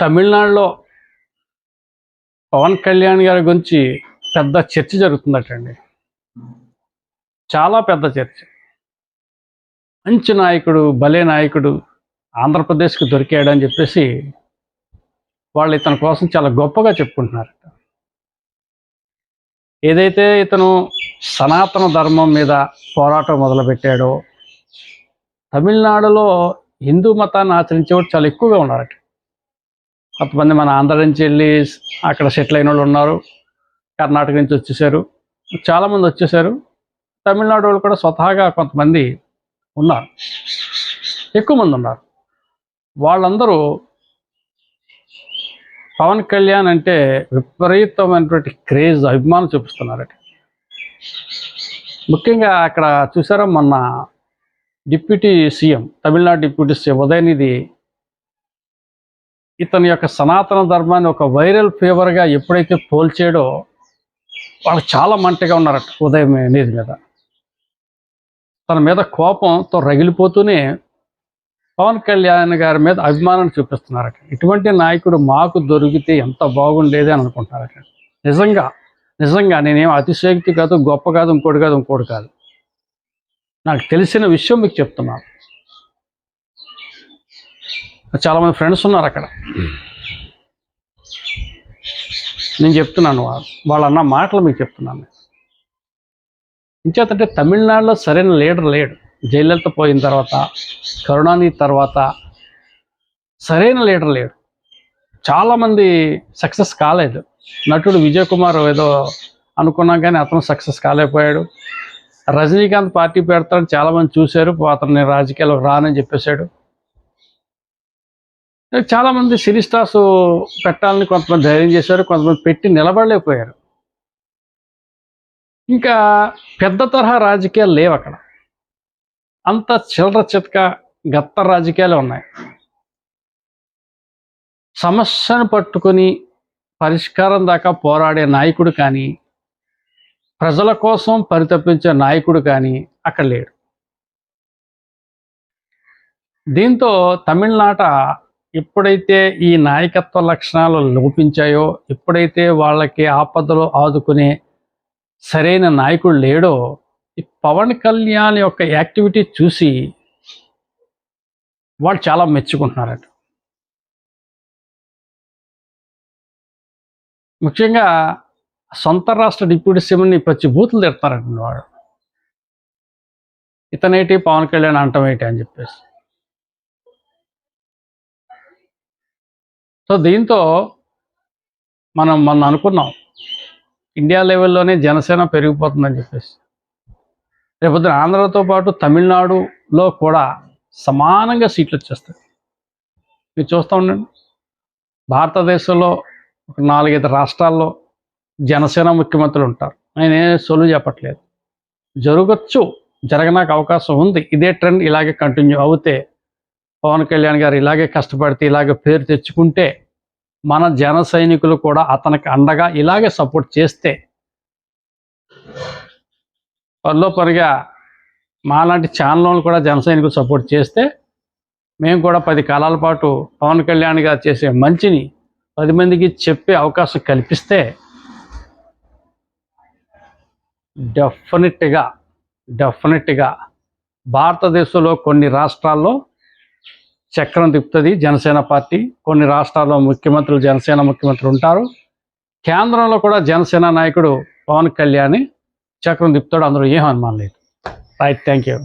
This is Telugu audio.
తమిళనాడులో పవన్ కళ్యాణ్ గారి గురించి పెద్ద చర్చ జరుగుతుందటండి. చాలా పెద్ద చర్చ. మంచి నాయకుడు భలే నాయకుడు ఆంధ్రప్రదేశ్కి దొరికాడు అని చెప్పేసి వాళ్ళు ఇతని కోసం చాలా గొప్పగా చెప్పుకుంటున్నారట. ఏదైతే ఇతను సనాతన ధర్మం మీద పోరాటం మొదలుపెట్టాడో తమిళనాడులో హిందూ మతాన్ని ఆచరించేవాడు చాలా ఎక్కువగా ఉన్నారట. కొంతమంది మన ఆంధ్ర నుంచి వెళ్ళి అక్కడ సెటిల్ అయిన వాళ్ళు ఉన్నారు. కర్ణాటక నుంచి వచ్చేసారు. చాలామంది వచ్చేసారు. తమిళనాడు వాళ్ళు కూడా స్వతహాగా కొంతమంది ఉన్నారు. ఎక్కువ మంది ఉన్నారు. వాళ్ళందరూ పవన్ కళ్యాణ్ అంటే విపరీతమైనటువంటి క్రేజ్ అభిమానం చూపిస్తున్నారట. ముఖ్యంగా అక్కడ చూసారా మొన్న deputy CM Tamil Nadu deputy CM Udhayanidhi ఇతని యొక్క సనాతన ధర్మాన్ని ఒక వైరల్ ఫీవర్గా ఎప్పుడైతే పోల్చాడో వాళ్ళు చాలా మంటగా ఉన్నారట ఉదయం అనేది మీద. తన మీద కోపంతో రగిలిపోతూనే పవన్ కళ్యాణ్ గారి మీద అభిమానాన్ని చూపిస్తున్నారట. ఇటువంటి నాయకుడు మాకు దొరికితే ఎంత బాగుండేది అని అనుకుంటారట. నిజంగా నిజంగా నేనేం అతిశయోక్తి కాదు గొప్ప కాదు ఇంకోటి కాదు ఇంకోటి కాదు. నాకు తెలిసిన విషయం మీకు చెప్తున్నాను. చాలామంది ఫ్రెండ్స్ ఉన్నారు అక్కడ. నేను చెప్తున్నాను వాళ్ళు అన్న మాటలు మీకు చెప్తున్నాను. ఇంచేతంటే తమిళనాడులో సరైన లీడర్ లేడు. జయలలిత పోయిన తర్వాత కరుణానిధి తర్వాత సరైన లీడర్ లేడు. చాలామంది సక్సెస్ కాలేదు. నటుడు విజయ్ కుమార్ ఏదో అనుకున్నాం కానీ అతను సక్సెస్ కాలేకపోయాడు. రజనీకాంత్ పార్టీ పెడతాడు చాలామంది చూశారు అతన్ని రాజకీయాలకు రానని చెప్పేశాడు. చాలామంది సిరిస్టాస్ స్టార్స్ పెట్టాలని కొంతమంది ధైర్యం చేశారు కొంతమంది పెట్టి నిలబడలేకపోయారు. ఇంకా పెద్ద తరహా రాజకీయాలు లేవు అక్కడ. అంత చిల్లర చితక గత్త రాజకీయాలు ఉన్నాయి. సమస్యను పట్టుకొని పరిష్కారం దాకా పోరాడే నాయకుడు కానీ ప్రజల కోసం పరితపించే నాయకుడు కానీ అక్కడ లేడు. దీంతో తమిళనాట ఎప్పుడైతే ఈ నాయకత్వ లక్షణాలు లోపించాయో ఎప్పుడైతే వాళ్ళకి ఆపదలో ఆదుకునే సరైన నాయకుడు లేడో ఈ పవన్ కళ్యాణ్ యొక్క యాక్టివిటీ చూసి వాళ్ళు చాలా మెచ్చుకుంటున్నారట. ముఖ్యంగా సొంత రాష్ట్ర డిప్యూటీ సీఎంని పచ్చి బూతులు తిడతారండి వాడు ఇతనేటి పవన్ కళ్యాణ్ అంటమేటి అని చెప్పేసి. సో దీంతో మనం మొన్న అనుకున్నాం ఇండియా లెవెల్లోనే జనసేన పెరిగిపోతుందని చెప్పేసి. రేపొద్దున ఆంధ్రతో పాటు తమిళనాడులో కూడా సమానంగా సీట్లు వచ్చేస్తాయి. మీరు చూస్తూ ఉండండి. భారతదేశంలో ఒక నాలుగైదు రాష్ట్రాల్లో జనసేన ముఖ్యమంత్రులు ఉంటారు. ఆయన ఏ సొలు చెప్పట్లేదు. జరగచ్చు జరగడానికి అవకాశం ఉంది. ఇదే ట్రెండ్ ఇలాగే కంటిన్యూ అవుతే పవన్ కళ్యాణ్ గారు ఇలాగే కష్టపడితే ఇలాగే పేరు తెచ్చుకుంటే మన జన సైనికులు కూడా అతనికి అండగా ఇలాగే సపోర్ట్ చేస్తే పనిలో పనిగా మాలాంటి ఛానల్ కూడా జన సైనికులు సపోర్ట్ చేస్తే మేము కూడా పది కాలాల పాటు పవన్ కళ్యాణ్ గారు చేసే మంచిని పది మందికి చెప్పే అవకాశం కల్పిస్తే డెఫినెట్గా డెఫినెట్గా భారతదేశంలో కొన్ని రాష్ట్రాల్లో చక్రం తిప్పుతుంది జనసేన పార్టీ. కొన్ని రాష్ట్రాల్లో ముఖ్యమంత్రులు జనసేన ముఖ్యమంత్రులు ఉంటారు. కేంద్రంలో కూడా జనసేన నాయకుడు పవన్ కళ్యాణ్ చక్రం తిప్పుతాడు. అందులో ఏం అనుమానం లేదు. Right thank you.